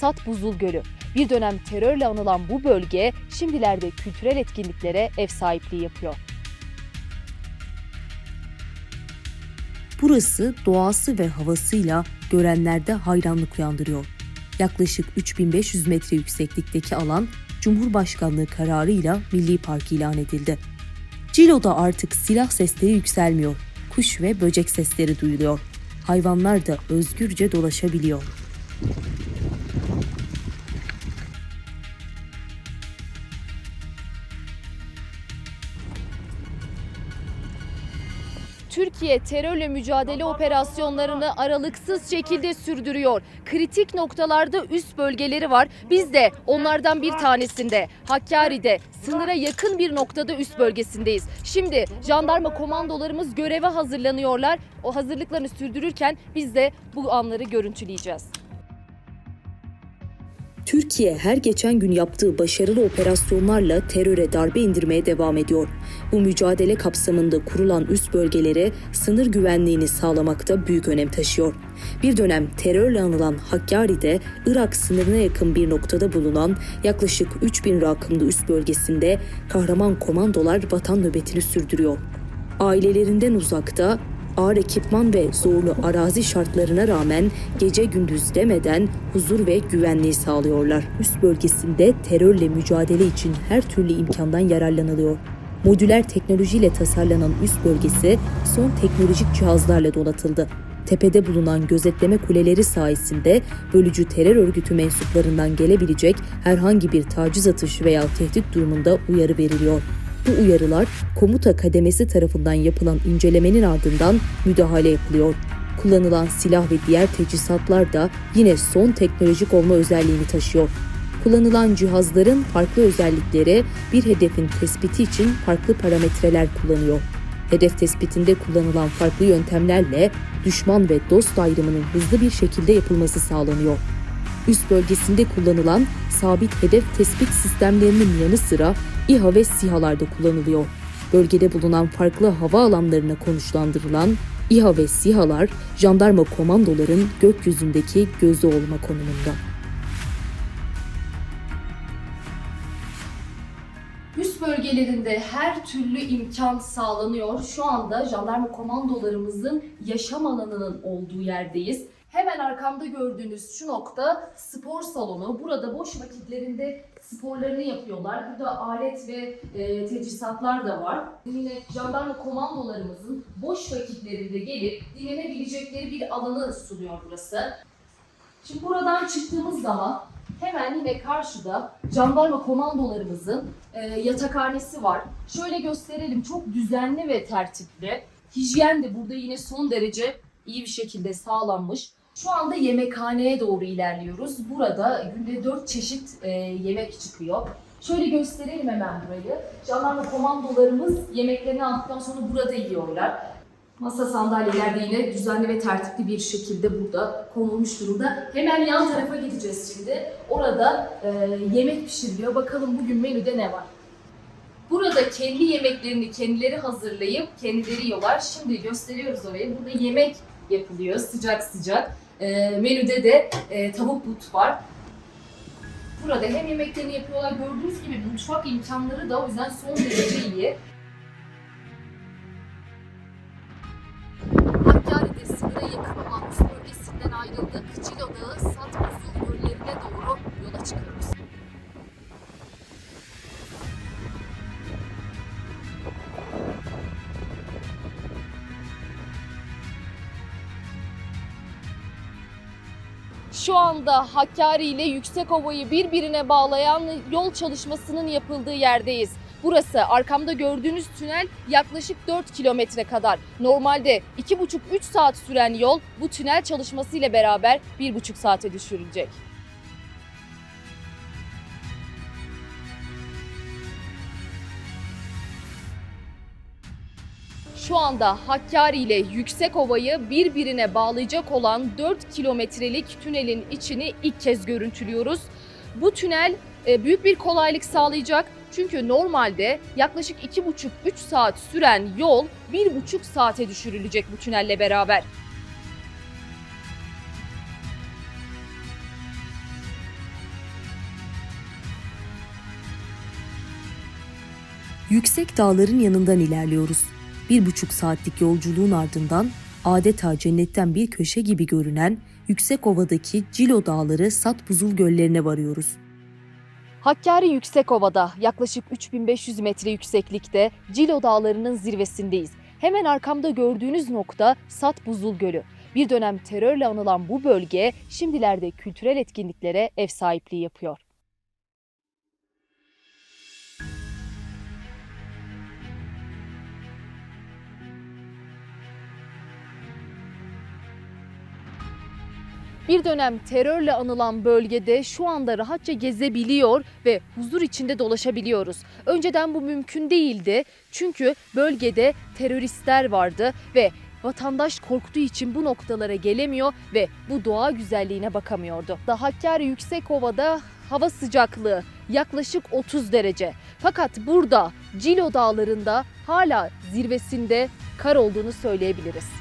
Sat Buzul Gölü. Bir dönem terörle anılan bu bölge şimdilerde kültürel etkinliklere ev sahipliği yapıyor. Burası doğası ve havasıyla görenlerde hayranlık uyandırıyor. Yaklaşık 3500 metre yükseklikteki alan Cumhurbaşkanlığı kararıyla Milli Park ilan edildi. Cilo'da artık silah sesleri yükselmiyor. Kuş ve böcek sesleri duyuluyor. Hayvanlar da özgürce dolaşabiliyor. Türkiye terörle mücadele operasyonlarını aralıksız şekilde sürdürüyor. Kritik noktalarda üst bölgeleri var. Biz de onlardan bir tanesinde Hakkari'de sınıra yakın bir noktada üst bölgesindeyiz. Şimdi jandarma komandolarımız göreve hazırlanıyorlar. O hazırlıklarını sürdürürken biz de bu anları görüntüleyeceğiz. Türkiye her geçen gün yaptığı başarılı operasyonlarla teröre darbe indirmeye devam ediyor. Bu mücadele kapsamında kurulan üst bölgelere sınır güvenliğini sağlamakta büyük önem taşıyor. Bir dönem terörle anılan Hakkari'de Irak sınırına yakın bir noktada bulunan yaklaşık 3000 rakımlı üst bölgesinde kahraman komandolar vatan nöbetini sürdürüyor. Ailelerinden uzakta ağır ekipman ve zorlu arazi şartlarına rağmen gece gündüz demeden huzur ve güvenliği sağlıyorlar. Üst bölgesinde terörle mücadele için her türlü imkandan yararlanılıyor. Modüler teknolojiyle tasarlanan üst bölgesi son teknolojik cihazlarla donatıldı. Tepede bulunan gözetleme kuleleri sayesinde bölücü terör örgütü mensuplarından gelebilecek herhangi bir taciz atışı veya tehdit durumunda uyarı veriliyor. Bu uyarılar komuta kademesi tarafından yapılan incelemenin ardından müdahale yapılıyor. Kullanılan silah ve diğer teçhizatlar da yine son teknolojik olma özelliğini taşıyor. Kullanılan cihazların farklı özellikleri bir hedefin tespiti için farklı parametreler kullanıyor. Hedef tespitinde kullanılan farklı yöntemlerle düşman ve dost ayrımının hızlı bir şekilde yapılması sağlanıyor. Üst bölgesinde kullanılan sabit hedef tespit sistemlerinin yanı sıra İHA ve SİHA'lar da kullanılıyor. Bölgede bulunan farklı hava alanlarına konuşlandırılan İHA ve SİHA'lar jandarma komandoların gökyüzündeki gözü olma konumunda. Üst bölgelerinde her türlü imkan sağlanıyor. Şu anda jandarma komandolarımızın yaşam alanının olduğu yerdeyiz. Hemen arkamda gördüğünüz şu nokta spor salonu. Burada boş vakitlerinde sporlarını yapıyorlar. Burada alet ve e, teçhizatlar da var. Yine jandarma komandolarımızın boş vakitlerinde gelip dinlenebilecekleri bir alanı sunuyor burası. Şimdi buradan çıktığımız zaman hemen yine karşıda jandarma komandolarımızın e, yatakhanesi var. Şöyle gösterelim çok düzenli ve tertipli. Hijyen de burada yine son derece iyi bir şekilde sağlanmış. Şu anda yemekhaneye doğru ilerliyoruz. Burada günde 4 çeşit e, yemek çıkıyor. Şöyle gösterelim hemen burayı. Jandarma komandolarımız yemeklerini aldıktan sonra burada yiyorlar. Masa sandalyeler de yine düzenli ve tertipli bir şekilde burada konulmuş durumda. Hemen yan tarafa gideceğiz şimdi. Orada e, yemek pişiriliyor. Bakalım bugün menüde ne var? Burada kendi yemeklerini kendileri hazırlayıp kendileri yiyorlar. Şimdi gösteriyoruz orayı. Burada yemek yapılıyor sıcak sıcak. E, menüde de e, tavuk but var. Burada hem yemeklerini yapıyorlar gördüğünüz gibi mutfak imkanları da o yüzden son derece iyi. Şu anda Hakkari ile Yüksekova'yı birbirine bağlayan yol çalışmasının yapıldığı yerdeyiz. Burası arkamda gördüğünüz tünel yaklaşık 4 kilometre kadar. Normalde 2,5-3 saat süren yol bu tünel çalışması ile beraber 1,5 saate düşürülecek. şu anda Hakkari ile Yüksekova'yı birbirine bağlayacak olan 4 kilometrelik tünelin içini ilk kez görüntülüyoruz. Bu tünel e, büyük bir kolaylık sağlayacak. Çünkü normalde yaklaşık 2,5-3 saat süren yol 1,5 saate düşürülecek bu tünelle beraber. Yüksek dağların yanından ilerliyoruz. Bir buçuk saatlik yolculuğun ardından adeta cennetten bir köşe gibi görünen Yüksekova'daki Cilo Dağları Sat Buzul Göllerine varıyoruz. Hakkari Yüksekova'da yaklaşık 3500 metre yükseklikte Cilo Dağları'nın zirvesindeyiz. Hemen arkamda gördüğünüz nokta Sat Buzul Gölü. Bir dönem terörle anılan bu bölge şimdilerde kültürel etkinliklere ev sahipliği yapıyor. Bir dönem terörle anılan bölgede şu anda rahatça gezebiliyor ve huzur içinde dolaşabiliyoruz. Önceden bu mümkün değildi çünkü bölgede teröristler vardı ve vatandaş korktuğu için bu noktalara gelemiyor ve bu doğa güzelliğine bakamıyordu. Da Hakkari Yüksekova'da hava sıcaklığı yaklaşık 30 derece. Fakat burada Cilo Dağları'nda hala zirvesinde kar olduğunu söyleyebiliriz.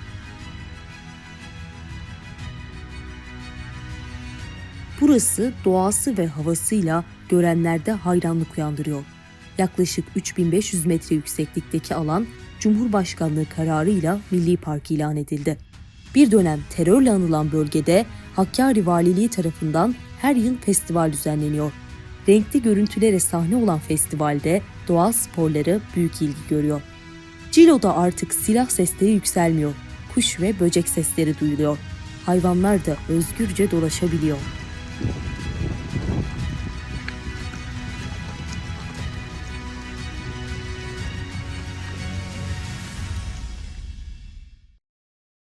Burası doğası ve havasıyla görenlerde hayranlık uyandırıyor. Yaklaşık 3500 metre yükseklikteki alan Cumhurbaşkanlığı kararıyla Milli Park ilan edildi. Bir dönem terörle anılan bölgede Hakkari Valiliği tarafından her yıl festival düzenleniyor. Renkli görüntülere sahne olan festivalde doğal sporları büyük ilgi görüyor. Cilo'da artık silah sesleri yükselmiyor. Kuş ve böcek sesleri duyuluyor. Hayvanlar da özgürce dolaşabiliyor.